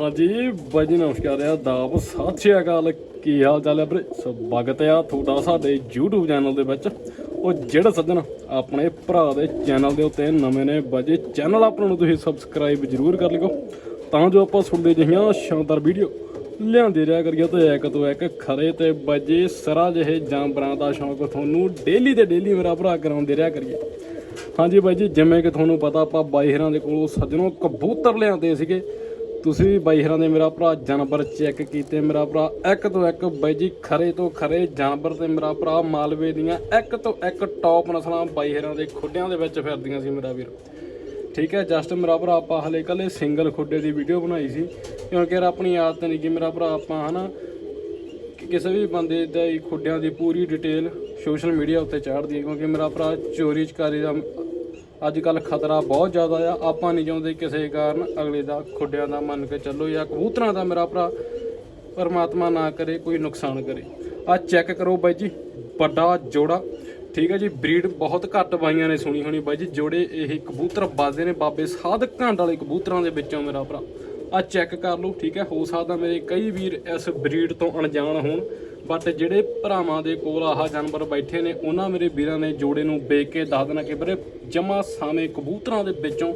ਹਾਂਜੀ, ਬਾਈ ਜੀ, ਨਮਸਕਾਰ ਆ। ਦਾਬ ਸਤਿ ਸ਼੍ਰੀ ਅਕਾਲ। ਕੀ ਹਾਲ ਚਾਲ ਹੈ ਵੀਰੇ? ਸਵਾਗਤ ਆ ਤੁਹਾਡਾ ਸਾਡੇ YouTube ਚੈਨਲ ਦੇ ਵਿੱਚ। ਉਹ ਜਿਹੜਾ ਸੱਜਣ ਆਪਣੇ ਭਰਾ ਦੇ ਚੈਨਲ ਦੇ ਉੱਤੇ ਨਵੇਂ ਨੇ ਬਾਜੀ ਚੈਨਲ ਆਪਣਾ ਨੂੰ ਤੁਸੀਂ ਸਬਸਕ੍ਰਾਈਬ ਜ਼ਰੂਰ ਕਰ ਲਿਓ। ਤਾਂ ਜੋ ਆਪਾਂ ਸੁਣਦੇ ਜਿਹੀਆਂ ਸ਼ਾਨਦਾਰ ਵੀਡੀਓ, ਲਿਆਂਦੇ ਰਿਹਾ ਕਰੀਏ ਤੇ ਇੱਕ ਤੋਂ ਇੱਕ ਖਰੇ ਤੇ ਬਾਜੀ ਸਰਾ ਜਿਹੇ ਜਾਨਵਰਾਂ ਦਾ ਸ਼ੌਂਕ ਤੁਹਾਨੂੰ ਡੇਲੀ ਤੇ ਡੇਲੀ ਮੇਰਾ ਭਰਾ ਕਰਾਉਂਦੇ ਰਿਹਾ ਕਰੀਏ। ਹਾਂਜੀ, ਬਾਈ ਜੀ, ਜਿਵੇਂ ਕਿ ਤੁਹਾਨੂੰ ਪਤਾ, ਆਪਾਂ ਬਾਈ ਹਰਾਂ ਦੇ ਕੋਲੋਂ ਸੱਜਣੋਂ ਕਬੂਤਰ ਲਿਆਂਦੇ ਸੀਗੇ। ਤੁਸੀਂ ਵੀ ਬਾਈ ਹਰਾਂ ਦੇ ਮੇਰਾ ਭਰਾ ਜਾਨਵਰ ਚੈੱਕ ਕੀਤੇ ਮੇਰਾ ਭਰਾ, ਇੱਕ ਤੋਂ ਇੱਕ ਬਾਈ ਜੀ ਖਰੇ ਤੋਂ ਖਰੇ ਜਾਨਵਰ ਤੇ ਮੇਰਾ ਭਰਾ ਮਾਲਵੇ ਦੀਆਂ ਇੱਕ ਤੋਂ ਇੱਕ ਟੌਪ ਨਸਲਾਂ ਬਾਈ ਹਰਾਂ ਦੇ ਖੁੱਡਿਆਂ ਦੇ ਵਿੱਚ ਫਿਰਦੀਆਂ ਸੀ ਮੇਰਾ ਵੀਰ। ਠੀਕ ਹੈ ਜਸਟ ਮੇਰਾ ਭਰਾ ਆਪਾਂ ਹਲੇ ਕੱਲੇ ਸਿੰਗਲ ਖੁੱਡੇ ਦੀ ਵੀਡੀਓ ਬਣਾਈ ਸੀ। ਕਿਉਂਕਿ ਯਾਰ ਆਪਣੀ ਆਦਤ ਨਹੀਂ ਕਿ ਮੇਰਾ ਭਰਾ ਆਪਾਂ ਹਨਾ ਕਿ ਕਿਸੇ ਵੀ ਬੰਦੇ ਦਾ ਹੀ ਖੁੱਡਿਆਂ ਦੀ ਪੂਰੀ ਡਿਟੇਲ ਸੋਸ਼ਲ ਮੀਡੀਆ ਉੱਤੇ ਚਾੜਦੀ ਦਈਏ ਕਿਉਂਕਿ ਮੇਰਾ ਭਰਾ ਚੋਰੀ ਚਕਾਰੀ ਦਾ ਅੱਜ ਕੱਲ ਖਤਰਾ ਬਹੁਤ ਜ਼ਿਆਦਾ ਆ। ਆਪਾਂ ਨਹੀਂ ਚਾਹੁੰਦੇ ਕਿਸੇ ਕਾਰਨ ਅਗਲੇ ਦਾ, ਖੁੱਡਿਆਂ ਦਾ ਮੰਨ ਕੇ ਚੱਲੋ ਜਾਂ ਕਬੂਤਰਾਂ ਦਾ ਮੇਰਾ ਭਰਾ ਪਰਮਾਤਮਾ ਨਾ ਕਰੇ, ਕੋਈ ਨੁਕਸਾਨ ਕਰੇ। ਆ ਚੈੱਕ ਕਰੋ ਬਾਈ ਜੀ, ਵੱਡਾ ਜੋੜਾ। ਠੀਕ ਹੈ ਜੀ ਬਰੀਡ ਬਹੁਤ ਘੱਟ ਬਾਈਆਂ ਨੇ ਸੁਣੀ ਹੋਣੀ ਬਾਈ ਜੀ, ਜੋੜੇ ਇਹ ਕਬੂਤਰ ਬਾਜ਼ਦੇ ਨੇ ਬਾਬੇ ਸਾਧ ਘਾਂਡ ਵਾਲੇ ਕਬੂਤਰਾਂ ਦੇ ਵਿੱਚੋਂ ਮੇਰਾ ਭਰਾ। ਆ ਚੈੱਕ ਕਰ ਲਓ, ਠੀਕ ਹੈ ਹੋ ਸਕਦਾ ਮੇਰੇ ਕਈ ਵੀਰ ਇਸ ਬਰੀਡ ਤੋਂ ਅਣਜਾਣ ਹੋਣ। ਬਟ ਜਿਹੜੇ ਭਰਾਵਾਂ ਦੇ ਕੋਲ ਆਹ ਜਾਨਵਰ ਬੈਠੇ ਨੇ, ਉਹਨਾਂ ਮੇਰੇ ਵੀਰਾਂ ਨੇ ਜੋੜੇ ਨੂੰ ਵੇਖ ਕੇ ਦੱਸ ਦੇਣਾ ਕਿ ਵੀਰੇ ਜਮਾ ਸਾਵੇਂ ਕਬੂਤਰਾਂ ਦੇ ਵਿੱਚੋਂ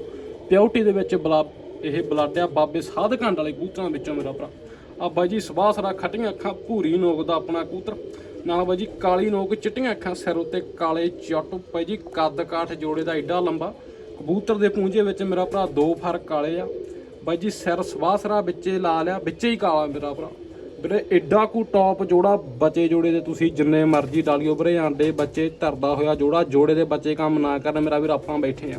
ਪਿਓਰਟੀ ਦੇ ਵਿੱਚ ਬਲਾ, ਇਹ ਬਲਾਡਿਆ ਬਾਬੇ ਸਾਧ ਵਾਲੇ ਕਬੂਤਰਾਂ ਵਿੱਚੋਂ ਮੇਰਾ ਭਰਾ। ਆ ਬਾਈ ਜੀ ਸਵਾਹ ਸਰਾ ਖੱਟੀਆਂ ਅੱਖਾਂ, ਭੂਰੀ ਨੋਕ ਦਾ ਆਪਣਾ ਕਬੂਤਰ। ਨਾ ਬਾਈ ਜੀ ਕਾਲੀ ਨੋਕ, ਚਿੱਟੀਆਂ ਅੱਖਾਂ, ਸਿਰ ਉੱਤੇ ਕਾਲੇ ਚੱਟ। ਬਾਈ ਜੀ ਕੱਦ ਕਾਠ ਜੋੜੇ ਦਾ ਏਡਾ ਲੰਬਾ। ਕਬੂਤਰ ਦੇ ਪੂੰਝੇ ਵਿੱਚ ਮੇਰਾ ਭਰਾ ਦੋ ਫਰ ਕਾਲੇ ਆ। ਬਾਈ ਜੀ ਸਿਰ ਸਵਾਹ ਸਰਾ ਵਿੱਚੇ ਲਾ ਲਿਆ, ਵਿੱਚੇ ਹੀ ਕਾਲਾ ਮੇਰਾ ਭਰਾ। ਵੀਰੇ ਐਡਾ ਕੂ ਟੌਪ ਜੋੜਾ ਬੱਚੇ ਜੋੜੇ ਦੇ ਤੁਸੀਂ ਜਿੰਨੇ ਮਰਜ਼ੀ ਡਾਲਿਓ ਵੀਰੇ, ਆਂਡੇ ਬੱਚੇ ਧਰਦਾ ਹੋਇਆ ਜੋੜਾ, ਜੋੜੇ ਦੇ ਬੱਚੇ ਕੰਮ ਨਾ ਕਰਨ, ਮੇਰਾ ਵੀਰ ਆਪਾਂ ਬੈਠੇ ਆ।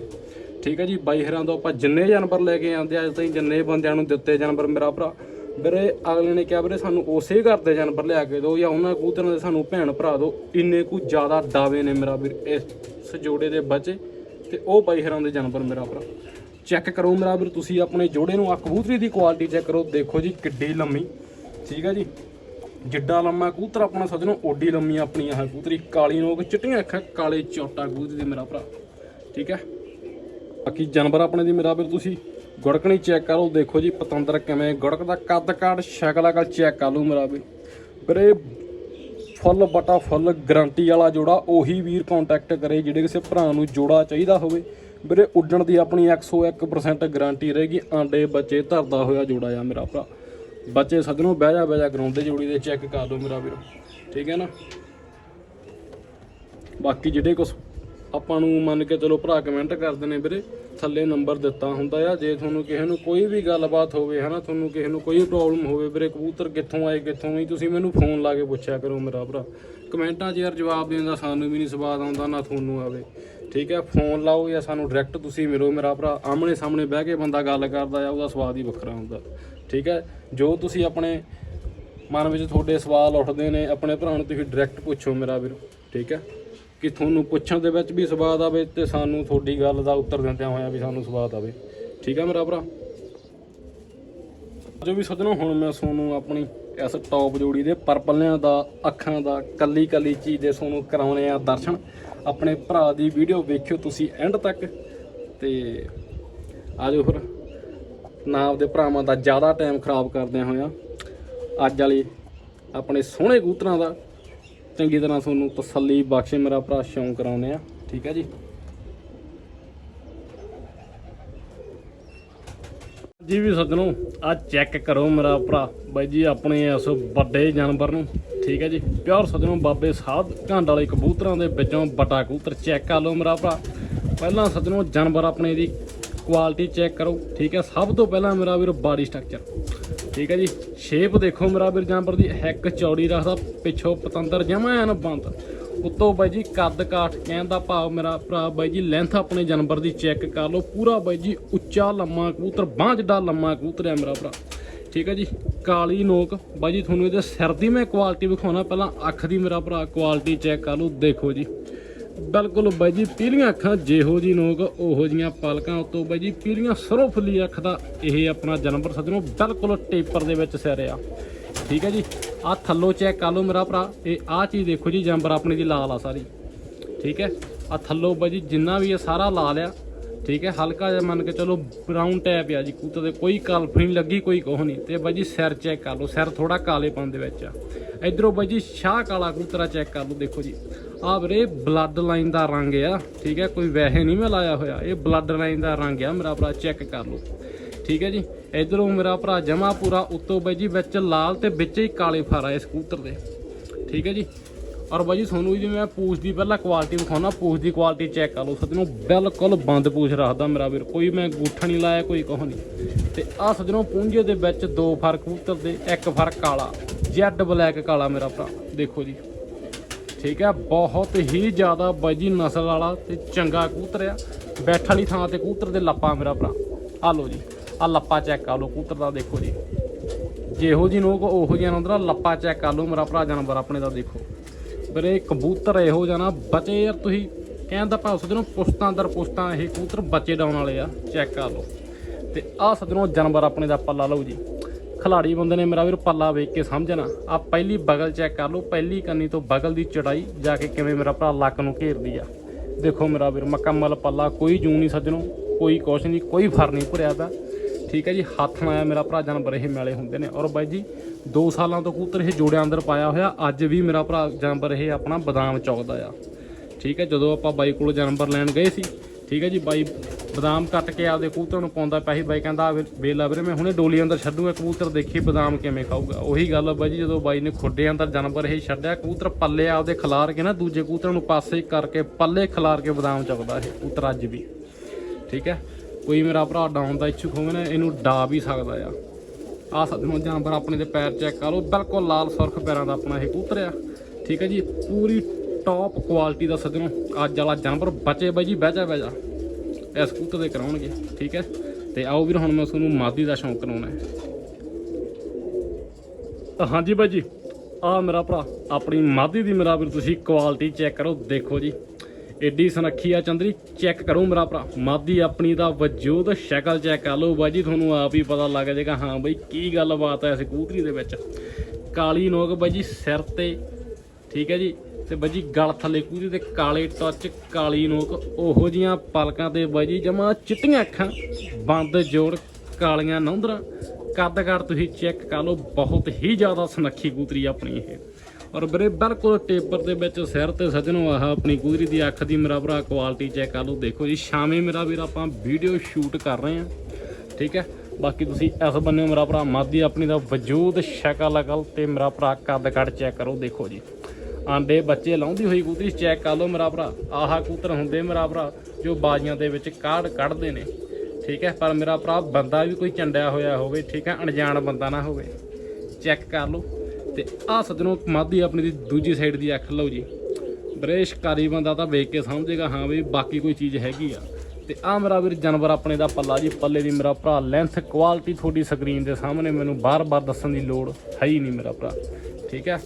ਠੀਕ ਹੈ ਜੀ, ਬਾਈ ਹਰਾਂ ਤੋਂ ਆਪਾਂ ਜਿੰਨੇ ਜਾਨਵਰ ਲੈ ਕੇ ਆਂਦੇ ਅੱਜ ਤਾਈਂ ਜਿੰਨੇ ਬੰਦਿਆਂ ਨੂੰ ਦਿੱਤੇ ਜਾਨਵਰ ਮੇਰਾ ਭਰਾ। ਵੀਰੇ, ਅਗਲੇ ਨੇ ਕਿਹਾ ਵੀਰੇ, ਸਾਨੂੰ ਉਸੇ ਘਰ ਦੇ ਜਾਨਵਰ ਲਿਆ ਕੇ ਦਿਓ ਜਾਂ ਉਹਨਾਂ ਕਬੂਤਰਾਂ ਦੇ ਸਾਨੂੰ ਭੈਣ ਭਰਾ ਦਿਓ। ਇੰਨੇ ਕੁ ਜ਼ਿਆਦਾ ਡਾਵੇ ਨੇ ਮੇਰਾ ਵੀਰ ਇਸ ਜੋੜੇ ਦੇ ਬੱਚੇ ਤੇ ਉਹ ਬਾਈ ਹਰਾਂ ਦੇ ਜਾਨਵਰ ਮੇਰਾ ਭਰਾ। ਚੈੱਕ ਕਰੋ ਮੇਰਾ ਵੀਰ, ਤੁਸੀਂ ਆਪਣੇ ਜੋੜੇ ਨੂੰ ਆ ਕਬੂਤਰੀ ਦੀ ਕੁਆਲਿਟੀ ਚੈੱਕ ਕਰੋ। ਦੇਖੋ ਜੀ, ਕਿੱਡੀ ਲੰਮੀ। ਠੀਕ ਹੈ ਜੀ। ਜਿੱਡਾ ਲੰਮਾ ਕਬੂਤਰ ਆਪਣਾ ਸੱਜਣੋ, ਓਡੀ ਲੰਮੀ ਆਪਣੀ ਆਹ ਕਬੂਤਰੀ। ਕਾਲੀ ਨੋਕ ਚਿੱਟੀਆਂ ਅੱਖਾਂ, ਕਾਲੇ ਚੋਟਾ ਕਬੂਤਰੀ ਦੇ ਮੇਰਾ ਭਰਾ। ਠੀਕ ਹੈ ਬਾਕੀ ਜਾਨਵਰ ਆਪਣੇ ਦੀ ਮੇਰਾ ਵੀਰ ਤੁਸੀਂ ਗੁੜਕਣੀ ਚੈੱਕ ਕਰੋ, ਦੇਖੋ ਜੀ ਪਤੰਦਰ ਕਿਵੇਂ ਗੁੜਕਦਾ। ਕੱਦ ਕਾਟ ਸ਼ਕਲ ਅਕਲ ਚੈੱਕ ਕਰ ਲਓ ਮੇਰਾ ਵੀਰ। ਵੀਰੇ, ਫੁੱਲ ਬਟਾ ਫੁੱਲ ਗਰੰਟੀ ਵਾਲਾ ਜੋੜਾ, ਉਹੀ ਵੀਰ ਕੰਟੈਕਟ ਕਰੇ ਜਿਹੜੇ ਕਿਸੇ ਭਰਾ ਨੂੰ ਜੋੜਾ ਚਾਹੀਦਾ ਹੋਵੇ। ਵੀਰੇ ਉੱਡਣ ਦੀ ਆਪਣੀ 101% ਗਰੰਟੀ ਰਹੇਗੀ, ਆਂਡੇ ਬੱਚੇ ਧਰਦਾ ਹੋਇਆ ਜੋੜਾ ਆ ਮੇਰਾ ਭਰਾ। ਬੱਚੇ ਸੱਜਣੋਂ ਬਹਿ ਜਾ ਬਹਿ ਜਾ ਗਰਾਉਂਡ ਜੋੜੀ ਦੇ ਚੈੱਕ ਕਰ ਲਓ ਮੇਰਾ ਵੀਰ। ਠੀਕ ਹੈ ਨਾ? ਬਾਕੀ ਜਿਹੜੇ ਕੁਛ ਆਪਾਂ ਨੂੰ ਮੰਨ ਕੇ ਚਲੋ ਭਰਾ ਕਮੈਂਟ ਕਰਦੇ ਨੇ ਵੀਰੇ, ਥੱਲੇ ਨੰਬਰ ਦਿੱਤਾ ਹੁੰਦਾ ਆ। ਜੇ ਤੁਹਾਨੂੰ ਕਿਸੇ ਨੂੰ ਕੋਈ ਵੀ ਗੱਲਬਾਤ ਹੋਵੇ, ਹਨਾ, ਤੁਹਾਨੂੰ ਕਿਸੇ ਨੂੰ ਕੋਈ ਪ੍ਰੋਬਲਮ ਹੋਵੇ ਵੀਰੇ, ਕਬੂਤਰ ਕਿੱਥੋਂ ਆਏ, ਕਿੱਥੋਂ ਨਹੀਂ, ਤੁਸੀਂ ਮੈਨੂੰ ਫੋਨ ਲਾ ਕੇ ਪੁੱਛਿਆ ਕਰੋ ਮੇਰਾ ਭਰਾ। ਕਮੈਂਟਾਂ 'ਚ ਯਾਰ ਜਵਾਬ ਦੇਣ ਦਾ ਸਾਨੂੰ ਵੀ ਨਹੀਂ ਸਵਾਦ ਆਉਂਦਾ, ਨਾ ਤੁਹਾਨੂੰ ਆਵੇ। ਠੀਕ ਹੈ? ਫੋਨ ਲਾਓ ਜਾਂ ਸਾਨੂੰ ਡਾਇਰੈਕਟ ਤੁਸੀਂ ਮਿਲੋ ਮੇਰਾ ਭਰਾ। ਆਮਣੇ ਸਾਹਮਣੇ ਬਹਿ ਕੇ ਬੰਦਾ ਗੱਲ ਕਰਦਾ ਆ, ਉਹਦਾ ਸਵਾਦ ਹੀ ਵੱਖਰਾ ਹੁੰਦਾ। ਠੀਕ ਹੈ? ਜੋ ਤੁਸੀਂ ਆਪਣੇ ਮਨ ਵਿੱਚ ਤੁਹਾਡੇ ਸਵਾਲ ਉੱਠਦੇ ਨੇ, ਆਪਣੇ ਭਰਾ ਨੂੰ ਤੁਸੀਂ ਡਾਇਰੈਕਟ ਪੁੱਛੋ ਮੇਰਾ ਵੀਰ, ਠੀਕ ਹੈ? ਕਿ ਤੁਹਾਨੂੰ ਪੁੱਛਣ ਦੇ ਵਿੱਚ ਵੀ ਸਵਾਦ ਆਵੇ ਤੇ ਸਾਨੂੰ ਤੁਹਾਡੀ ਗੱਲ ਦਾ ਉੱਤਰ ਦਿੰਦਿਆਂ ਹੋਇਆ ਵੀ ਸਾਨੂੰ ਸਵਾਦ ਆਵੇ। ਠੀਕ ਹੈ ਮੇਰਾ ਭਰਾ? ਜੋ ਵੀ ਸੱਜਣੋ, ਹੁਣ ਮੈਂ ਤੁਹਾਨੂੰ ਆਪਣੀ ਇਸ ਟੌਪ ਜੋੜੀ ਦੇ ਪਰਪਲਿਆਂ ਦਾ, ਅੱਖਾਂ ਦਾ ਕੱਲੀ ਕੱਲੀ ਚੀਜ਼ ਦੇ ਤੁਹਾਨੂੰ ਕਰਾਉਣੇ ਆ ਦਰਸ਼ਨ। ਆਪਣੇ ਭਰਾ ਦੀ ਵੀਡੀਓ ਵੇਖਿਓ ਤੁਸੀਂ ਐਂਡ ਤੱਕ ਤੇ ਆਜੋ ਫਿਰ। ਨਾ ਆਪਦੇ ਭਰਾਵਾਂ ਦਾ ਜ਼ਿਆਦਾ ਟਾਈਮ ਖਰਾਬ ਕਰਦਿਆਂ ਹੋਇਆਂ ਅੱਜ ਵਾਲੀ ਆਪਣੇ ਸੋਹਣੇ ਕੂਤਰਾਂ ਦਾ ਚੰਗੀ ਤਰ੍ਹਾਂ ਤੁਹਾਨੂੰ ਤਸੱਲੀ ਬਖਸ਼ੇ ਮੇਰਾ ਭਰਾ, ਸ਼ੌਂਕ ਕਰਾਉਨੇ ਆ। ਠੀਕ ਹੈ ਜੀ? ਜੀ ਵੀ ਸੱਜਣੋ ਆ ਚੈੱਕ ਕਰੋ ਮੇਰਾ ਭਰਾ। ਬਾਈ ਜੀ, ਆਪਣੇ ਇਸ ਵੱਡੇ ਜਾਨਵਰ ਨੂੰ। ਠੀਕ ਹੈ ਜੀ? ਪਿਓਰ ਸੱਜਣੋ, ਬਾਬੇ ਸਾਧ ਘੰਡ ਵਾਲੇ ਕਬੂਤਰਾਂ ਦੇ ਵਿੱਚੋਂ ਵੱਡਾ ਕਬੂਤਰ ਚੈੱਕ ਕਰ ਲਓ ਮੇਰਾ ਭਰਾ। ਪਹਿਲਾਂ ਸੱਜਣੋ, ਜਾਨਵਰ ਆਪਣੇ ਦੀ ਕੁਆਲਿਟੀ ਚੈੱਕ ਕਰੋ, ਠੀਕ ਹੈ? ਸਭ ਤੋਂ ਪਹਿਲਾਂ ਮੇਰਾ ਵੀਰ ਬਾਡੀ ਸਟਰਕਚਰ ਠੀਕ ਹੈ ਜੀ? ਸ਼ੇਪ ਦੇਖੋ ਮੇਰਾ ਵੀਰ ਜਾਨਵਰ ਦੀ। ਹੈਕ ਚੌੜੀ ਰੱਖਦਾ, ਪਿੱਛੋਂ ਪਤੰਦਰ ਜਮਾ ਐਨ ਬੰਦ। ਉੱਤੋਂ ਬਾਈ ਜੀ ਕੱਦ ਕਾਠ ਕਹਿਣ ਦਾ ਭਾਵ ਮੇਰਾ ਭਰਾ ਬਾਈ ਜੀ ਲੈਂਥ ਆਪਣੇ ਜਾਨਵਰ ਦੀ ਚੈੱਕ ਕਰ ਲਓ। ਪੂਰਾ ਬਾਈ ਜੀ ਉੱਚਾ, ਲੰਮਾ ਕਬੂਤਰ, ਬਾਂਹ ਜਿੱਡਾ ਲੰਮਾ ਕਬੂਤਰ ਹੈ ਮੇਰਾ ਭਰਾ। ਠੀਕ ਹੈ ਜੀ? ਕਾਲੀ ਨੋਕ। ਬਾਈ ਜੀ, ਤੁਹਾਨੂੰ ਇਹਦੇ ਸਿਰ ਦੀ ਮੈਂ ਕੁਆਲਿਟੀ ਵਿਖਾਉਣਾ। ਪਹਿਲਾਂ ਅੱਖ ਦੀ ਮੇਰਾ ਭਰਾ ਕੁਆਲਿਟੀ ਚੈੱਕ ਕਰ ਲਓ। ਦੇਖੋ ਜੀ। ਬਿਲਕੁਲ ਬਾਈ ਜੀ, ਪੀਲੀਆਂ ਅੱਖਾਂ ਜਿਹੋ ਜੀ ਨੋਕ ਉਹੋ ਜੀਆਂ ਪਲਕਾਂ ਉਤੋਂ ਬਾਈ ਜੀ, ਪੀਲੀਆਂ ਸਰੋਂ ਫੁੱਲੀ ਅੱਖ ਦਾ ਇਹ ਆਪਣਾ ਜਾਨਵਰ ਸੱਜਣੋ, ਬਿਲਕੁਲ ਟੇਪਰ ਦੇ ਵਿੱਚ ਸਿਰ ਆ। ਠੀਕ ਹੈ ਜੀ ਆ ਥੱਲੋਂ ਚੈੱਕ ਕਰ ਲਓ ਮੇਰਾ ਭਰਾ ਇਹ ਆ ਚੀਜ਼ ਦੇਖੋ ਜੀ ਜਾਨਵਰ ਆਪਣੀ ਦੀ ਲਾਲ ਆ ਸਾਰੀ। ਠੀਕ ਹੈ ਆ ਥੱਲੋਂ ਬਾਈ ਜੀ, ਜਿੰਨਾ ਵੀ ਇਹ ਸਾਰਾ ਲਾ ਲਿਆ ਠੀਕ ਹੈ, ਹਲਕਾ ਜਿਹਾ ਮੰਨ ਕੇ ਚਲੋ ਬਰਾਊਨ ਟੈਪ ਆ ਜੀ ਕਬੂਤਰ ਦੇ, ਕੋਈ ਕਲਫ ਨਹੀਂ ਲੱਗੀ, ਕੋਈ ਕੁਛ ਨਹੀਂ। ਤੇ ਬਾਈ ਜੀ, ਸਿਰ ਚੈੱਕ ਕਰ ਲਓ ਸਿਰ ਥੋੜਾ ਪਾਉਣ ਦੇ ਵਿੱਚ ਆ। ਇਧਰੋਂ ਬਾਈ ਜੀ, ਸ਼ਾਹ ਕਾਲਾ ਕੂਤਰਾ ਚੈੱਕ ਕਰ ਲਓ ਦੇਖੋ ਜੀ। ਆਹ ਵੀਰੇ ਬਲੱਡ ਲਾਈਨ ਦਾ ਰੰਗ ਆ, ਠੀਕ ਹੈ, ਕੋਈ ਵੈਸੇ ਨਹੀਂ ਮੈਂ ਲਾਇਆ ਹੋਇਆ। ਇਹ ਬਲੱਡ ਲਾਈਨ ਦਾ ਰੰਗ ਆ, ਮੇਰਾ ਭਰਾ ਚੈੱਕ ਕਰ ਲਓ। ਠੀਕ ਹੈ ਜੀ, ਇਧਰੋਂ ਮੇਰਾ ਭਰਾ ਜਮਾ ਪੂਰਾ, ਉੱਤੋਂ ਬਾਈ ਜੀ ਵਿੱਚ ਲਾਲ ਤੇ ਵਿੱਚ ਹੀ ਕਾਲੇ ਫਰ ਆਏ ਕਬੂਤਰ ਦੇ। ਠੀਕ ਹੈ ਜੀ, ਔਰ ਬਾਈ ਜੀ ਤੁਹਾਨੂੰ ਜਿਵੇਂ ਮੈਂ ਪੂਛ ਦੀ ਪਹਿਲਾਂ ਕੁਆਲਿਟੀ ਵਿਖਾਉਣਾ, ਪੂਛ ਦੀ ਕੁਆਲਿਟੀ ਚੈੱਕ ਕਰ ਲਓ। ਸੱਜਣੋ, ਬਿਲਕੁਲ ਬੰਦ ਪੂਛ ਰੱਖਦਾ ਮੇਰਾ ਵੀਰ, ਕੋਈ ਮੈਂ ਗੂਠਾ ਨਹੀਂ ਲਾਇਆ, ਕੋਈ ਕੁਛ ਨਹੀਂ। ਤੇ ਆਹ ਸੱਜਣੋ, ਪੂੰਝੇ ਦੇ ਵਿੱਚ ਦੋ ਫ਼ਰਕ ਕਬੂਤਰ ਦੇ, ਇੱਕ ਫ਼ਰਕ ਕਾਲਾ, ਜੈਡ ਬਲੈਕ ਕਾਲਾ ਮੇਰਾ ਭਰਾ, ਦੇਖੋ ਜੀ। ਠੀਕ ਹੈ, ਬਹੁਤ ਹੀ ਜ਼ਿਆਦਾ ਬਾਈ ਨਸਲ ਵਾਲਾ ਤੇ ਚੰਗਾ ਕਬੂਤਰ ਆ। ਬੈਠਣ ਵਾਲੀ ਥਾਂ ਤੇ ਕਬੂਤਰ ਦੇ ਲੱਪਾ ਮੇਰਾ ਭਰਾ। ਆ ਲਓ ਜੀ ਆ ਲੱਪਾ ਚੈੱਕ ਕਰ ਲਓ ਕਬੂਤਰ ਦਾ, ਦੇਖੋ ਜੀ। ਜਿਹੋ ਜੀ ਨੋਕ ਉਹੋ ਜਿਹਾ ਨੰਦਰਾ ਲੱਪਾ ਚੈੱਕ ਕਰ ਲਓ ਮੇਰਾ ਭਰਾ ਜਾਨਵਰ ਆਪਣੇ ਦਾ, ਦੇਖੋ। ਵੀਰੇ ਕਬੂਤਰ ਇਹੋ ਜਿਹਾ ਨਾ, ਬਚੇ ਯਾਰ ਤੁਸੀਂ, ਕਹਿਣ ਦਾ ਉਸ ਦਿਨੋਂ ਪੁਸ਼ਤਾਂ ਦਰ ਪੁਸ਼ਤਾਂ, ਇਹ ਕਬੂਤਰ ਬੱਚੇ ਡਾਉਣ ਵਾਲੇ ਆ, ਚੈੱਕ ਕਰ ਲਓ। ਤੇ ਆਹ ਸੱਜਣੋ, ਜਾਨਵਰ ਆਪਣੇ ਦਾ ਪੱਲਾ, ਲਓ ਜੀ। ਖਿਲਾੜੀ ਬੰਦੇ ਨੇ ਮੇਰਾ ਵੀਰ ਪੱਲਾ ਵੇਖ ਕੇ ਸਮਝਣਾ। ਆ ਪਹਿਲੀ ਬਗਲ ਚੈੱਕ ਕਰ ਲਓ, ਪਹਿਲੀ ਕੰਨੀ ਤੋਂ ਬਗਲ ਦੀ ਚੜਾਈ ਜਾ ਕੇ ਕਿਵੇਂ ਮੇਰਾ ਭਰਾ ਲੱਕ ਨੂੰ ਘੇਰਦੀ ਆ। ਦੇਖੋ ਮੇਰਾ ਵੀਰ ਮੁਕੰਮਲ ਪੱਲਾ, ਕੋਈ ਜੂੰ ਨਹੀਂ ਸੱਜਣੋ, ਕੋਈ ਕੁਛ ਨਹੀਂ, ਕੋਈ ਫਰ ਨਹੀਂ ਭਰਿਆ ਤਾਂ ਠੀਕ ਹੈ ਜੀ, ਹੱਥ ਨਾਲ ਆਇਆ ਮੇਰਾ ਭਰਾ ਜਾਨਵਰ ਇਹ ਮੈਲੇ ਹੁੰਦੇ ਨੇ। ਔਰ ਬਾਈ ਜੀ 2 ਸਾਲਾਂ ਤੋਂ ਕਬੂਤਰ ਇਹ ਜੋੜਿਆਂ ਅੰਦਰ ਪਾਇਆ ਹੋਇਆ, ਅੱਜ ਵੀ ਮੇਰਾ ਭਰਾ ਜਾਨਵਰ ਇਹ ਆਪਣਾ ਬਦਾਮ ਚੌਕਦਾ ਆ। ਠੀਕ ਹੈ, ਜਦੋਂ ਆਪਾਂ ਬਾਈ ਕੋਲ ਜਾਨਵਰ ਲੈਣ ਗਏ ਸੀ ਠੀਕ ਹੈ ਜੀ, ਬਾਈ ਬਦਾਮ ਕੱਟ ਕੇ ਆਪਦੇ ਕਬੂਤਰ ਨੂੰ ਪਾਉਂਦਾ ਪਿਆ ਸੀ, ਬਾਈ ਕਹਿੰਦਾ ਆ ਵੇ- ਵੇਲਾ ਵੀਰੇ, ਮੈਂ ਹੁਣੇ ਡੋਲੀ ਅੰਦਰ ਛੱਡੂਗਾ, ਕਬੂਤਰ ਦੇਖੀ ਬਦਾਮ ਕਿਵੇਂ ਖਾਊਗਾ। ਉਹੀ ਗੱਲ ਬਾਈ ਜੀ, ਜਦੋਂ ਬਾਈ ਨੇ ਖੁੱਡੇ ਅੰਦਰ ਜਾਨਵਰ ਇਹ ਛੱਡਿਆ, ਕਬੂਤਰ ਪੱਲੇ ਆਪਦੇ ਖਿਲਾਰ ਕੇ ਨਾ ਦੂਜੇ ਕਬੂਤਰ ਨੂੰ ਪਾਸੇ ਕਰਕੇ ਪੱਲੇ ਖਿਲਾਰ ਕੇ ਬਦਾਮ ਚੱਕਦਾ ਇਹ ਕਬੂਤਰ ਅੱਜ ਵੀ। ਠੀਕ ਹੈ, ਕੋਈ ਮੇਰਾ ਭਰਾ ਡਾਉਣ ਦਾ ਇੱਛੁਕ ਹੋਵੇ ਨਾ, ਇਹਨੂੰ ਡਾ ਵੀ ਸਕਦਾ ਆ। ਆ ਸੱਜਣੋ ਜਾਨਵਰ ਆਪਣੇ ਦੇ ਪੈਰ ਚੈੱਕ ਕਰੋ ਬਿਲਕੁਲ ਲਾਲ ਸੁਰਖ ਪੈਰਾਂ ਦਾ ਆਪਣਾ ਇਹ ਕਬੂਤਰ ਆ। ਠੀਕ ਹੈ ਜੀ, ਪੂਰੀ ਟੌਪ ਕੁਆਲਿਟੀ ਦਾ ਸੱਜਣੋ, ਅੱਜ ਵਾਲਾ ਜਾਨਵਰ ਬਚੇ ਬਾਈ ਜੀ, ਬਹਿ ਜਾ ਬਹਿ ਜਾ। ਇਸ ਕਬੂਤਰ ਦੇ ਕਰਾਉਣਗੇ, ਠੀਕ ਹੈ? ਤੇ ਆਓ ਵੀਰ, ਹੁਣ ਮੈਂ ਤੁਹਾਨੂੰ ਮਾਦੀ ਦਾ ਸ਼ੌਂਕ ਕਰਾਉਣਾ ਹੈ। ਹਾਂਜੀ ਬਾਈ ਜੀ ਆ ਮੇਰਾ ਭਰਾ, ਆਪਣੀ ਮਾਦੀ ਦੀ ਮੇਰਾ ਵੀਰ, ਤੁਸੀਂ ਕੁਆਲਿਟੀ ਚੈੱਕ ਕਰੋ, ਦੇਖੋ ਜੀ। ਏਡੀ ਸੁਨੱਖੀ ਆ ਚੰਦਰੀ ਚੈੱਕ ਕਰੋ ਮੇਰਾ ਭਰਾ। ਮਾਦੀ ਆਪਣੀ ਦਾ ਵਜੂਦ ਸ਼ਕਲ ਚੈੱਕ ਕਰ ਲਓ ਬਾਈ ਜੀ, ਤੁਹਾਨੂੰ ਆਪ ਹੀ ਪਤਾ ਲੱਗ ਜਾਏਗਾ, ਹਾਂ ਬਾਈ, ਕੀ ਗੱਲਬਾਤ ਹੈ ਇਸ ਕਬੂਤਰੀ ਦੇ ਵਿੱਚ। ਕਾਲੀ ਨੋਕ ਬਾਈ ਜੀ, ਸਿਰ ਤੇ, ਠੀਕ ਹੈ ਜੀ। ਤੇ ਬਾਈ ਜੀ ਗਲ ਥੱਲੇ ਕੂਦੀ ਤੇ ਕਾਲੇ ਟੱਚ ਕਾਲੀ ਨੋਕ, ਉਹੋ ਜੀਆਂ ਪਲਕਾਂ ਤੇ ਬਾਈ ਜੀ ਜਮਾ ਚਿੱਟੀਆਂ ਅੱਖਾਂ, ਬੰਦ, ਜੋੜ, ਕਾਲੀਆਂ ਨੌਂਦਰਾਂ। ਕੱਦ ਕਰ ਤੁਸੀਂ ਚੈੱਕ ਕਰ ਲਓ, ਬਹੁਤ ਹੀ ਜ਼ਿਆਦਾ ਸੁਨੱਖੀ ਕੂਤਰੀ ਆਪਣੀ ਇਹ। ਔਰ ਵੀਰੇ ਬਿਲਕੁਲ ਟੇਪਰ ਦੇ ਵਿੱਚ ਸਿਰ ਤੇ ਸੱਜਣੋ ਆਹ ਆਪਣੀ ਕੂਤਰੀ ਦੀ ਅੱਖ ਦੀ ਮੇਰਾ ਭਰਾ ਕੁਆਲਿਟੀ ਚੈੱਕ ਕਰ ਲਓ। ਦੇਖੋ ਜੀ, ਸ਼ਾਮੇ ਮੇਰਾ ਵੀਰ ਆਪਾਂ ਵੀਡੀਓ ਸ਼ੂਟ ਕਰ ਰਹੇ ਹਾਂ। ਠੀਕ ਹੈ? ਬਾਕੀ ਤੁਸੀਂ ਇਸ ਬੰਨੇ ਮੇਰਾ ਭਰਾ ਮਾਦੀ ਆਪਣੀ ਦਾ ਵਜੂਦ, ਸ਼ਕਲ, ਅਕਲ ਤੇ ਮੇਰਾ ਭਰਾ ਕੱਦ ਕੱਟ ਚੈੱਕ ਕਰੋ, ਦੇਖੋ ਜੀ। ਆਂਡੇ ਬੱਚੇ ਲਾਉਂਦੀ ਹੋਈ ਕੂਤਰੀ, ਚੈੱਕ ਕਰ ਲਓ ਮੇਰਾ ਭਰਾ। ਆਹਾ ਕੂਤਰ ਹੁੰਦੇ ਮੇਰਾ ਭਰਾ, ਜੋ ਬਾਜ਼ੀਆਂ ਦੇ ਵਿੱਚ ਕਾੜ ਕੱਢਦੇ ਨੇ। ਠੀਕ ਹੈ, ਪਰ ਮੇਰਾ ਭਰਾ ਬੰਦਾ ਵੀ ਕੋਈ ਚੰਡਿਆ ਹੋਇਆ ਹੋਵੇ, ਠੀਕ ਹੈ, ਅਣਜਾਣ ਬੰਦਾ ਨਾ ਹੋਵੇ। ਚੈੱਕ ਕਰ ਲਓ। ਤੇ ਆਹ ਸੱਜਣੋ ਮਾਦੀ ਆਪਣੀ ਦੀ ਦੂਜੀ ਸਾਈਡ ਦੀ ਅੱਖ, ਲਓ ਜੀ। ਬਰੇਸ਼ਕਾਰੀ ਬੰਦਾ ਤਾਂ ਵੇਖ ਕੇ ਸਮਝੇਗਾ, ਹਾਂ ਵੀ ਬਾਕੀ ਕੋਈ ਚੀਜ਼ ਹੈਗੀ ਆ। ਤੇ ਆ ਮੇਰਾ ਵੀਰ ਜਾਨਵਰ ਆਪਣੇ ਦਾ ਪੱਲਾ ਜੀ, ਪੱਲੇ ਦੀ ਮੇਰਾ ਭਰਾ। ਲੈਂਥ ਕੁਆਲਿਟੀ ਤੁਹਾਡੀ ਸਕਰੀਨ ਦੇ ਸਾਹਮਣੇ ਮੈਨੂੰ ਬਾਰ-ਬਾਰ ਦੱਸਣ ਦੀ ਲੋੜ ਹੈ ਹੀ ਨਹੀਂ ਮੇਰਾ ਭਰਾ। ਠੀਕ ਹੈ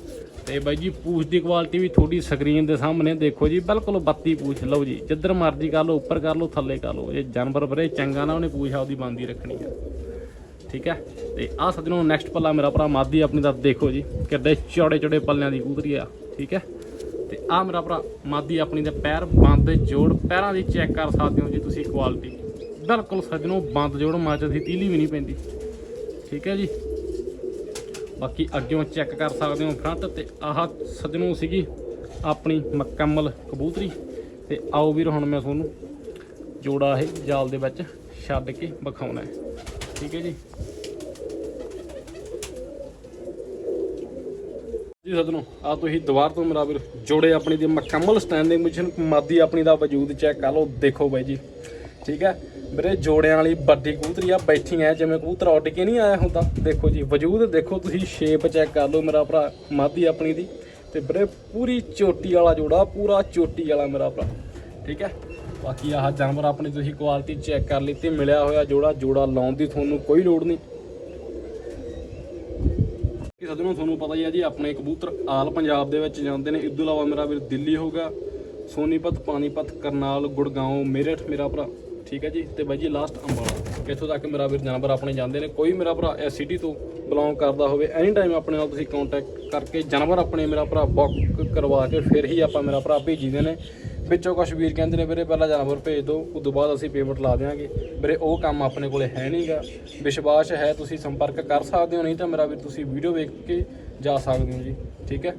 ਤੇ ਬਾਈ ਜੀ, ਪੂਛ ਦੀ ਕੁਆਲਿਟੀ ਵੀ ਤੁਹਾਡੀ ਸਕਰੀਨ ਦੇ ਸਾਹਮਣੇ ਦੇਖੋ ਜੀ, ਬਿਲਕੁਲ ਬੱਤੀ ਪੂਛ, ਲਓ ਜੀ, ਜਿੱਧਰ ਮਰਜ਼ੀ ਕਰ ਲਓ, ਉੱਪਰ ਕਰ ਲਓ, ਥੱਲੇ ਕਰ ਲਓ, ਇਹ ਜਾਨਵਰ ਵੀਰੇ ਚੰਗਾ ਨਾ ਉਹਨੇ ਪੂਛ ਆਪਦੀ ਬੰਦੀ ਰੱਖਣੀ ਆ। ਠੀਕ ਹੈ? ਤੇ ਆਹ ਸੱਜਣੋ ਨੈਕਸਟ ਪੱਲਾ ਮੇਰਾ ਭਰਾ ਮਾਦੀ ਆਪਣੀ ਦਾ, ਦੇਖੋ ਜੀ, ਕਿੱਡੇ ਚੌੜੇ ਚੌੜੇ ਪੱਲਿਆਂ ਦੀ ਕੂਤਰੀ ਆ, ਠੀਕ ਹੈ? ਤੇ ਆਹ ਮੇਰਾ ਭਰਾ ਮਾਦੀ ਆਪਣੀ ਦੇ ਪੈਰ ਬੰਦ ਜੋੜ, ਪੈਰਾਂ ਦੀ ਚੈੱਕ ਕਰ ਸਕਦੇ ਹੋ ਜੀ ਤੁਸੀਂ ਕੁਆਲਿਟੀ ਬਿਲਕੁਲ ਸੱਜਣੋ, ਬੰਦ ਜੋੜ, ਮਾਚ ਦੀ ਤੀਲੀ ਵੀ ਨਹੀਂ ਪੈਂਦੀ। ਠੀਕ ਹੈ ਜੀ? ਬਾਕੀ ਅੱਗਿਓਂ ਚੈੱਕ ਕਰ ਸਕਦੇ ਹੋ ਫਰੰਟ ਤੇ ਆਹ ਸੱਜਣੋ ਸੀਗੀ ਆਪਣੀ ਮੁਕੰਮਲ ਕਬੂਤਰੀ। ਤੇ ਆਓ ਵੀਰ, ਹੁਣ ਮੈਂ ਤੁਹਾਨੂੰ ਜੋੜਾ ਇਹ ਜਾਲ ਦੇ ਵਿੱਚ ਛੱਡ ਕੇ ਵਿਖਾਉਣਾ ਠੀਕ ਹੈ ਜੀ? ਜੀ ਸੱਜਣੋ ਆ ਤੁਸੀਂ ਦੁਬਾਰ ਤੋਂ ਮੇਰਾ ਵੀਰ ਜੋੜੇ ਆਪਣੀ ਦੀ ਮੁਕੰਮਲ ਸਟੈਂਡਿੰਗ ਪੋਜੀਸ਼ਨ ਮਾਦੀ ਆਪਣੀ ਦਾ ਵਜੂਦ ਚੈੱਕ ਕਰ ਲਓ, ਦੇਖੋ ਬਾਈ ਜੀ। ਠੀਕ ਹੈ? ਵੀਰੇ, ਜੋੜਿਆਂ ਵਾਲੀ ਵੱਡੀ ਕਬੂਤਰੀ ਆ, ਬੈਠੀ ਐ, ਜਿਵੇਂ ਕਬੂਤਰ ਉੱਡ ਕੇ ਨਹੀਂ ਆਇਆ ਹੁੰਦਾ। ਦੇਖੋ ਜੀ, ਵਜੂਦ ਦੇਖੋ ਤੁਸੀਂ ਸ਼ੇਪ ਚੈੱਕ ਕਰ ਲਓ ਮੇਰਾ ਭਰਾ, ਮਾਦੀ ਆਪਣੀ ਦੀ। ਤੇ ਵੀਰੇ, ਪੂਰੀ ਚੋਟੀ ਵਾਲਾ ਜੋੜਾ, ਪੂਰਾ ਚੋਟੀ ਵਾਲਾ ਮੇਰਾ ਭਰਾ। ਠੀਕ ਹੈ ਬਾਕੀ ਆਹ ਜਾਨਵਰ ਆਪਣੀ ਤੁਸੀਂ ਕੁਆਲਿਟੀ ਚੈੱਕ ਕਰ ਲਈ ਤੇ ਮਿਲਿਆ ਹੋਇਆ ਜੋੜਾ ਜੋੜਾ ਲਾਉਣ ਦੀ ਤੁਹਾਨੂੰ ਕੋਈ ਲੋੜ ਨਹੀਂ। ਕਿ ਸੱਜਣੋ, ਤੁਹਾਨੂੰ ਪਤਾ ਹੀ ਹੈ ਜੀ, ਆਪਣੇ ਕਬੂਤਰ ਆਲ ਪੰਜਾਬ ਦੇ ਵਿੱਚ ਜਾਂਦੇ ਨੇ। ਇਸ ਤੋਂ ਇਲਾਵਾ ਮੇਰਾ ਵੀਰ ਦਿੱਲੀ ਹੋਗਾ ਸੋਨੀਪਤ, ਪਾਣੀਪਤ, ਕਰਨਾਲ ਗੁੜਗਾਉਂ ਮੇਰਠ, ਮੇਰਾ ਭਰਾ। ਠੀਕ ਹੈ ਜੀ, ਤੇ ਬਾਈ ਜੀ ਲਾਸਟ ਅੰਬਾਲਾ। ਇੱਥੋਂ ਤੱਕ ਮੇਰਾ ਵੀਰ ਜਾਨਵਰ ਆਪਣੇ ਜਾਂਦੇ ਨੇ। ਕੋਈ ਮੇਰਾ ਭਰਾ ਇਸ ਸਿਟੀ ਤੋਂ ਬਿਲੋਂਗ ਕਰਦਾ ਹੋਵੇ ਐਨੀ ਟਾਈਮ ਆਪਣੇ ਨਾਲ ਤੁਸੀਂ ਕੰਟੈਕਟ ਕਰਕੇ ਜਾਨਵਰ ਆਪਣੇ ਮੇਰਾ ਭਰਾ ਬੁੱਕ ਕਰਵਾ ਕੇ ਫਿਰ ਹੀ ਆਪਾਂ ਮੇਰਾ ਭਰਾ ਭੇਜੀਦੇ ਨੇ। ਵਿੱਚੋਂ ਕੁਝ ਵੀਰ ਕਹਿੰਦੇ ਨੇ, ਵੀਰੇ, ਪਹਿਲਾਂ ਜਾਨਵਰ ਭੇਜ ਦਿਓ ਉਸ ਤੋਂ ਬਾਅਦ ਅਸੀਂ ਪੇਮੈਂਟ ਲਾ ਦੇਵਾਂਗੇ ਵੀਰੇ, ਉਹ ਕੰਮ ਆਪਣੇ ਕੋਲੇ ਹੈ ਨਹੀਂਗਾ। ਵਿਸ਼ਵਾਸ ਹੈ, ਤੁਸੀਂ ਸੰਪਰਕ ਕਰ ਸਕਦੇ ਹੋ, ਨਹੀਂ ਤਾਂ ਮੇਰਾ ਵੀਰ, ਤੁਸੀਂ ਵੀਡੀਓ ਵੇਖ ਕੇ ਜਾ ਸਕਦੇ ਹੋ ਜੀ। ਠੀਕ ਹੈ?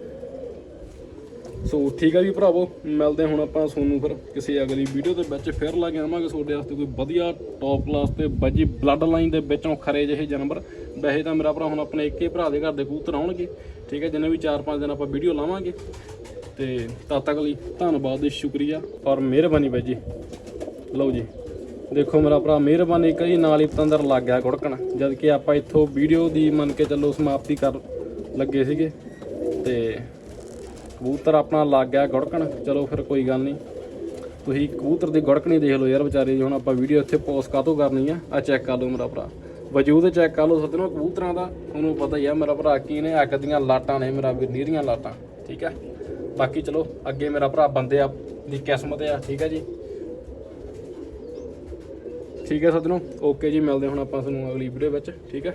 ਸੋ ਠੀਕ ਹੈ ਜੀ ਭਰਾਵੋ, ਮਿਲਦੇ ਹੁਣ ਆਪਾਂ ਤੁਹਾਨੂੰ ਫਿਰ ਕਿਸੇ ਅਗਲੀ ਵੀਡੀਓ ਦੇ ਵਿੱਚ। ਫਿਰ ਲਾ ਕੇ ਆਵਾਂਗੇ ਤੁਹਾਡੇ ਵਾਸਤੇ ਕੋਈ ਵਧੀਆ ਟੌਪ ਕਲਾਸ ਤੇ ਬੱਜੀ ਬਲੱਡ ਲਾਈਨ ਦੇ ਵਿੱਚੋਂ ਖਰੇ ਜਿਹੇ ਜਾਨਵਰ। ਵੈਸੇ ਤਾਂ ਮੇਰਾ ਭਰਾ ਹੁਣ ਆਪਣੇ ਇੱਕੇ ਭਰਾ ਦੇ ਘਰ ਦੇ ਕਬੂਤਰ ਆਉਣਗੇ। ਠੀਕ ਹੈ ਜਿੰਨੇ ਵੀ 4-5 ਦਿਨ ਆਪਾਂ ਵੀਡੀਓ ਲਾਵਾਂਗੇ। ਤੇ ਤਦ ਤੱਕ ਲਈ ਧੰਨਵਾਦ ਤੇ ਸ਼ੁਕਰੀਆ ਔਰ ਮਿਹਰਬਾਨੀ ਬਾਈ ਜੀ। ਲਓ ਜੀ, ਦੇਖੋ ਮੇਰਾ ਭਰਾ, ਮਿਹਰਬਾਨੀ ਕਰੀ ਨਾਲ ਹੀ ਪਤੰਦਰ ਲੱਗ ਗਿਆ ਗੁੜਕਣ ਜਦ ਕਿ ਆਪਾਂ ਇੱਥੋਂ ਵੀਡੀਓ ਦੀ ਮੰਨ ਕੇ ਚੱਲੋ ਸਮਾਪਤੀ ਕਰ ਲੱਗੇ ਸੀਗੇ। ਤੇ ਕਬੂਤਰ ਆਪਣਾ ਲੱਗ ਗਿਆ ਗੁੜਕਣ। ਚਲੋ ਫਿਰ ਕੋਈ ਗੱਲ ਨਹੀਂ। ਤੁਸੀਂ ਕਬੂਤਰ ਦੀ ਗੁੜਕਣੀ ਦੇਖ ਲਓ ਯਾਰ ਵਿਚਾਰੇ ਹੁਣ ਆਪਾਂ ਵੀਡੀਓ ਇੱਥੇ ਪੋਸਟ ਕਾਹਤੋਂ ਕਰਨੀ ਆ ਆ ਚੈੱਕ ਕਰ ਲਓ ਮੇਰਾ ਭਰਾ। ਵਜੂਦ ਚੈੱਕ ਕਰ ਲਓ ਸੱਜਣੋ ਕਬੂਤਰਾਂ ਦਾ। ਤੁਹਾਨੂੰ ਪਤਾ ਹੀ ਆ ਮੇਰਾ ਭਰਾ ਕੀ ਨੇ, ਅੱਗ ਦੀਆਂ ਲਾਟਾਂ ਨੇ, ਮੇਰਾ ਵੀਰ ਨੀਰੀਆਂ ਲਾਟਾਂ, ਠੀਕ ਹੈ ਬਾਕੀ ਚਲੋ, ਅੱਗੇ ਮੇਰਾ ਭਰਾ ਬੰਦੇ ਆ, ਦੀ ਕਿਸਮਤ ਆ, ਠੀਕ ਹੈ ਜੀ? ਠੀਕ ਹੈ ਸੱਜਣੋ ਓਕੇ ਜੀ, ਮਿਲਦੇ ਹੁਣ ਆਪਾਂ ਤੁਹਾਨੂੰ ਅਗਲੀ ਵੀਡੀਓ ਵਿੱਚ, ਠੀਕ ਹੈ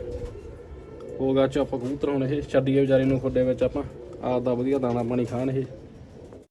ਹੋਗਾ ਚ ਆਪਾਂ ਕਬੂਤਰ ਹੁਣ ਇਹ, ਛੱਡੀਏ ਵਿਚਾਰੇ ਨੂੰ ਖੁੱਡੇ ਵਿੱਚ ਆਪਾਂ। ਆਪਦਾ ਵਧੀਆ ਦਾਣਾ ਪਾਣੀ ਖਾਣ ਇਹ।